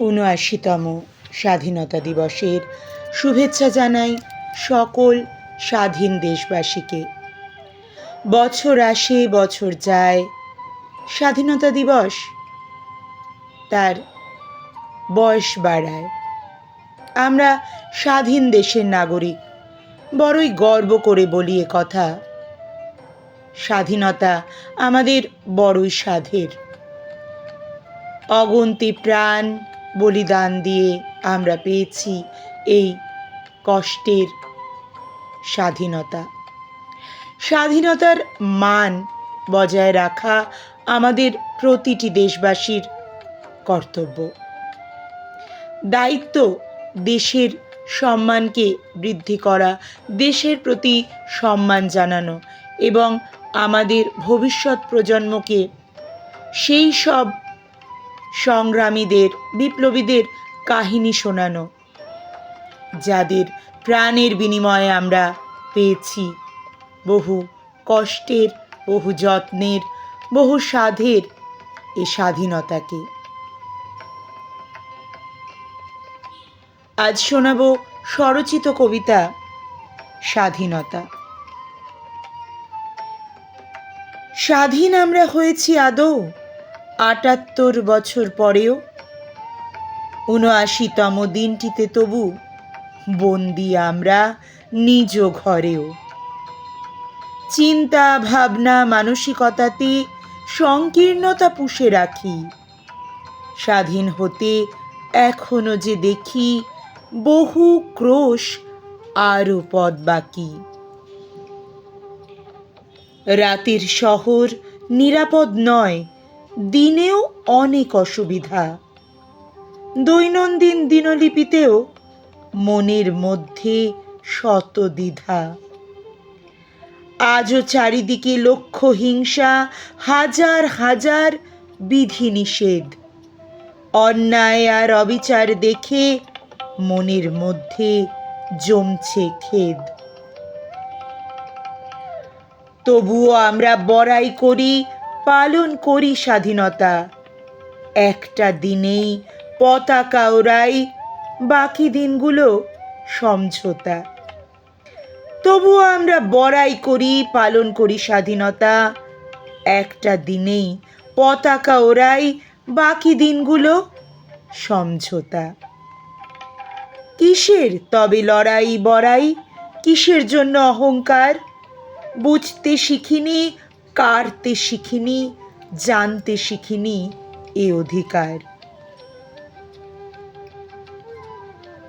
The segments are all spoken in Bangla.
উনআশিতম স্বাধীনতা দিবসের শুভেচ্ছা জানাই সকল স্বাধীন দেশবাসীকে। বছর আসে, বছর যায়, স্বাধীনতা দিবস তার বয়স বাড়ায়। আমরা স্বাধীন দেশের নাগরিক, বড়ই গর্ব করে বলি এ কথা। স্বাধীনতা আমাদের বড়ই সাধের। অগন্তি প্রাণ বলিদান দিয়ে আমরা পেয়েছি এই কষ্টের স্বাধীনতা। স্বাধীনতার মান বজায় রাখা আমাদের প্রতিটি দেশবাসীর কর্তব্য। দায়িত্ব দেশের সম্মানকে বৃদ্ধি করা, দেশের প্রতি সম্মান জানানো এবং আমাদের ভবিষ্যৎ প্রজন্মকে সেই সব সংগ্রামীদের, বিপ্লবীদের কাহিনী শোনানো, যাদের প্রাণের বিনিময়ে আমরা পেয়েছি। বহু কষ্টের, বহু যত্নের, বহু সাধের এ স্বাধীনতাকে। আজ শোনাব স্বরচিত কবিতা, স্বাধীনতা। স্বাধীন আমরা হয়েছি আদৌ? আটাত্তর বছর পরেও উনআশিতম দিনটিতে তবু বন্দি আমরা নিজ ঘরেও। চিন্তা, ভাবনা, মানসিকতাতে সংকীর্ণতা পুষে রাখি। স্বাধীন হতে এখনও যে দেখি, বহু ক্রোশ আরও পদ বাকি। রাতের শহর নিরাপদ নয় দিনেও অনেক অসুবিধা। দৈনন্দিন দিনলিপিতেও মনের মধ্যে শত দ্বিধা। আজও চারিদিকে লক্ষ্য হিংসা, হাজার হাজার বিধি নিষেধ অন্যায় আর অবিচার দেখে মনের মধ্যে জমছে খেদ। তবুও আমরা বড়াই করি পালন করি স্বাধীনতা। একটা দিনেই পতাকা ওড়াই বাকি দিনগুলো সমঝোতা। তবুও আমরা বড়াই করি, পালন করি স্বাধীনতা। একটা দিনেই পতাকা ওড়াই বাকি দিনগুলো সমঝোতা। কিসের তবে লড়াই বড়াই? কিসের জন্য অহংকার? বুঝতে শিখিনি কারতে শিখিনি, জানতে শিখিনি এ অধিকার।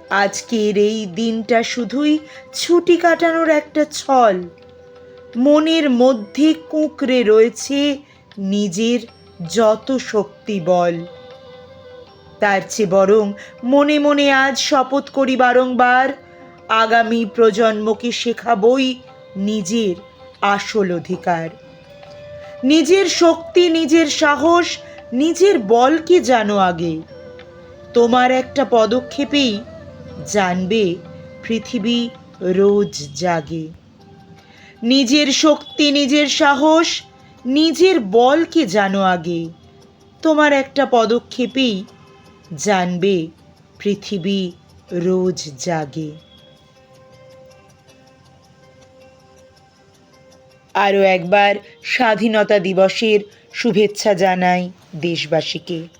আজকের এই দিনটা শুধুই ছুটি কাটানোর একটা ছল। মনের মধ্যে কুঁকড়ে রয়েছে নিজের যত শক্তি বল। তার চেয়ে বরং মনে মনে আজ শপথ করি বারংবার, আগামী প্রজন্মকে শেখাবই নিজের আসল অধিকার। নিজের শক্তি, নিজের সাহস, নিজের বলকে জানো আগে? তোমার একটা পদক্ষেপেই জানবে পৃথিবী রোজ জাগে। নিজের শক্তি, নিজের সাহস, নিজের বলকে জানো আগে? তোমার একটা পদক্ষেপেই জানবে পৃথিবী রোজ জাগে। আরও একবার স্বাধীনতা দিবসের শুভেচ্ছা জানাই দেশবাসীকে।